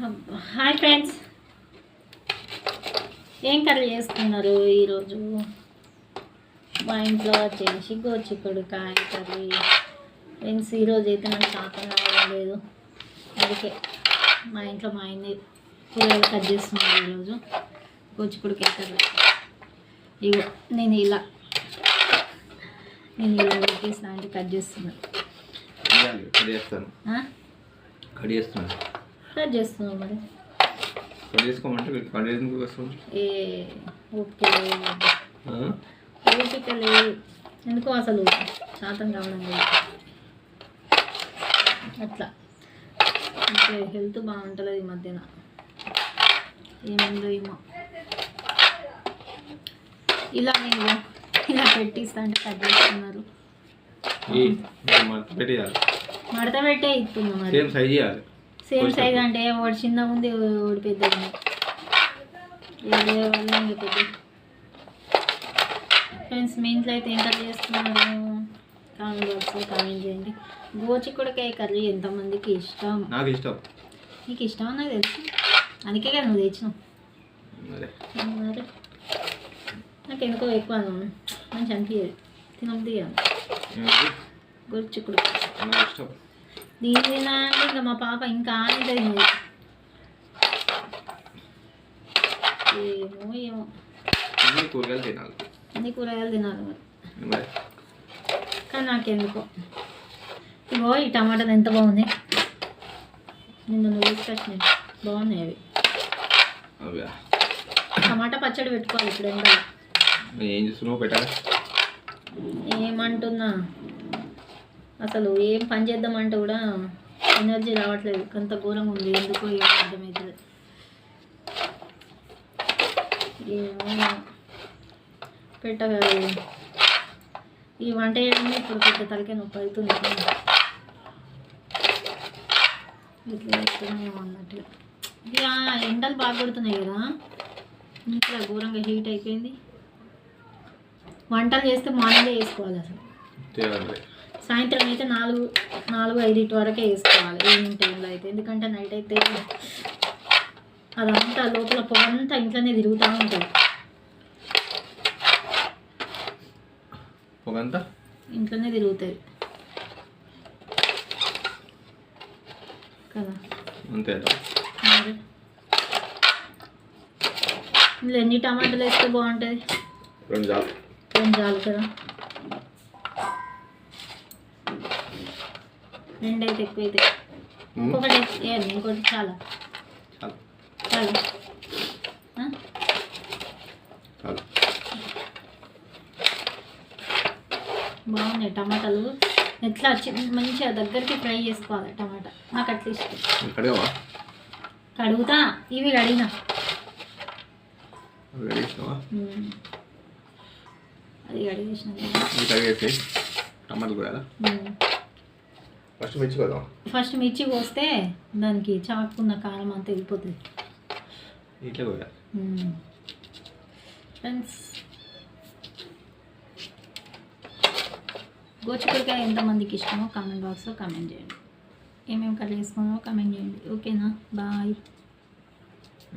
Hi friends. ఏం curry చేసుకున్నారు ఈరోజు? మా ఇంట్లో వచ్చేసి గోచిక్కుడు కాయ కర్రీ. ఫ్రెండ్స్ ఈరోజు అయితే నాకు శాతం లేదు. అందుకే మా ఇంట్లో మా ఆయన్ని కూరగాయలు కట్ చేస్తున్నారు ఈరోజు. గోచిక్కుడుకాయ కర్రీ. ఇగో నేను ఇలా నేను ఇలా ఉడికేసిన అంటే కట్ చేస్తున్నాను? కట్ చేస్తున్నాను కట్ చేస్తున్నావు మరి. కట్ చేసుకోమంటే మీరు కట్ చేసిన వస్తుంది ఏ ఓకే ఓపిక లేదు. ఎందుకో అసలు శాతం కావడం లేదు? అట్లా. అంటే హెల్త్ బాగుంటలేదు ఈ మధ్యన. ఏమైందో ఏమో. ఇలా నేను ఇలా పెట్టిస్తా అంటే కట్ చేస్తున్నారు. మడత పెట్టే సేమ్ సైజ్ చేయాలి. సేమ్ సైజ్ అంటే వాడు చిన్నగా ఉంది వాడు పెద్దగా ఉంది. పెద్ద ఫ్రెండ్స్ మీ ఇంట్లో అయితే కర్రీ చేస్తున్నారు? కామెంట్ బాక్స్లో కామెంట్ చేయండి. గోచిక్కుడుకాయ కర్రీ ఎంతమందికి ఇష్టం? నాకు ఇష్టం. నీకు ఇష్టం నాకు తెలుసు. అందుకే కదా నువ్వు తెచ్చినావు. మరి. నాకు ఎందుకో ఎక్కువ మంచి అనిపించదు తినబుద్ధి కాదు. ఏమిటి? గోచిక్కుడు నాకు ఇష్టం. దీని తిన్నా అంటే ఇంకా మా పాప ఇంకా ఆనంద తినేది ఏమో ఏమో. అన్ని కూరగాయలు తినాలి. అన్ని కూరగాయలు తినాలి మరి. కానీ నాకెందుకో. ఇగో ఈ టమాటాలు ఎంత బాగుంది. నిన్న నువ్వు తీసుకొచ్చినాయి బాగున్నాయి అవి. టమాటా పచ్చడి పెట్టుకోవాలి ఇప్పుడు ఏం చేస్తున్నావు పెట్టాలి? ఏమంటున్నా? అసలు ఏం పని చేద్దామంటే కూడా ఎనర్జీ రావట్లేదు. అంత ఘోరంగా ఉంది. ఎందుకో ఏం అర్థమవుతుంది ఏమో. పెట్టగా ఈ వంట చేయడమే ఇప్పుడు పెద్ద తలకే నొప్పి అవుతుంది. ఇట్లా చేస్తున్నామేమో ఇక ఎండలు బాగా కొడుతున్నాయి కదా. ఇట్లా ఘోరంగా హీట్ అయిపోయింది. వంటలు చేస్తే మార్నింగే వేసుకోవాలి అసలు. సాయంత్రం అయితే నాలుగు నాలుగు ఐదింటి వరకే వేసుకోవాలి. ఈవినింగ్ టైంలో అయితే. ఎందుకంటే నైట్ అయితే అదంతా లోపల పొగంతా ఇంట్లోనే తిరుగుతూ ఉంటుంది. పొగంతా? ఇంట్లోనే తిరుగుతుంది. కదా? అంతే ఇందులో ఎన్ని టమాటాలు వేస్తే బాగుంటుంది? రెండు చాలు. రెండు చాలు కదా? రెండు అయితే ఎక్కువ అయితే ఇంకొకటి ఇంకోటి చాలా. చాలు. బాగున్నాయి టమాటాలు. ఎట్లా మంచిగా దగ్గరికి ఫ్రై చేసుకోవాలి టమాటా. నాకు అట్లా ఇష్టం. కడుగుతా. ఇవి కడిగిన. అది కడిగేసిన. టమాటాలు కూడా ఫస్ట్ మిర్చి కదా ఫస్ట్ మిర్చి కోస్తే దానికి చాకున్న కారం అంతా వెళ్ళిపోతుంది. ఇట్లా కూడా ఫ్రెండ్స్ గోచుకుడికాయ ఎంతమందికి ఇష్టమో కామెంట్ బాక్స్లో కామెంట్ చేయండి. ఏమేమి కర్రీ చేసుకున్నామో కామెంట్ చేయండి. ఓకేనా? బాయ్.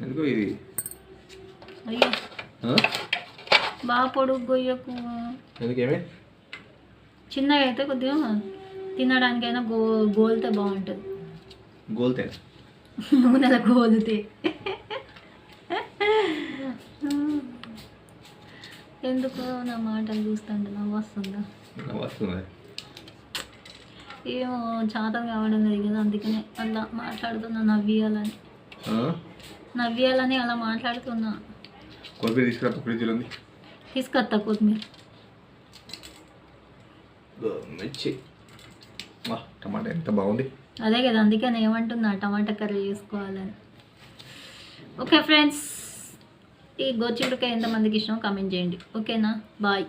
ఎందుకు ఇది? అయ్యో? బాగా పొడుగు గొయ్యకు. చిన్నగా అయితే కొద్దిగా తినడానికైనా గో గోలితే బాగుంటుంది. గోల్తే? నూనెల గోలితే. ఎందుకో నా మాటలు చూస్తుంటే నవ్వు వస్తుందా? ఏమో చాతం కావడం లేదు కదా అందుకనే అలా మాట్లాడుతున్నా నవ్వియాలని? నవ్వియాలని అలా మాట్లాడుతున్నా. కొబ్బరి తీసుకురా ఫ్రిడ్జ్లో ఉంది. తీసుకొస్తా కొత్తిమీర. మిర్చి. వా టమాటా ఎంత బాగుంది. అదే కదా అందుకే నేను ఏమంటున్నా టమాటా కర్రీ చేసుకోవాలని. ఓకే ఫ్రెండ్స్ ఈ గోచిడుకాయ ఎంతమందికి ఇష్టం కామెంట్ చేయండి. ఓకేనా? బాయ్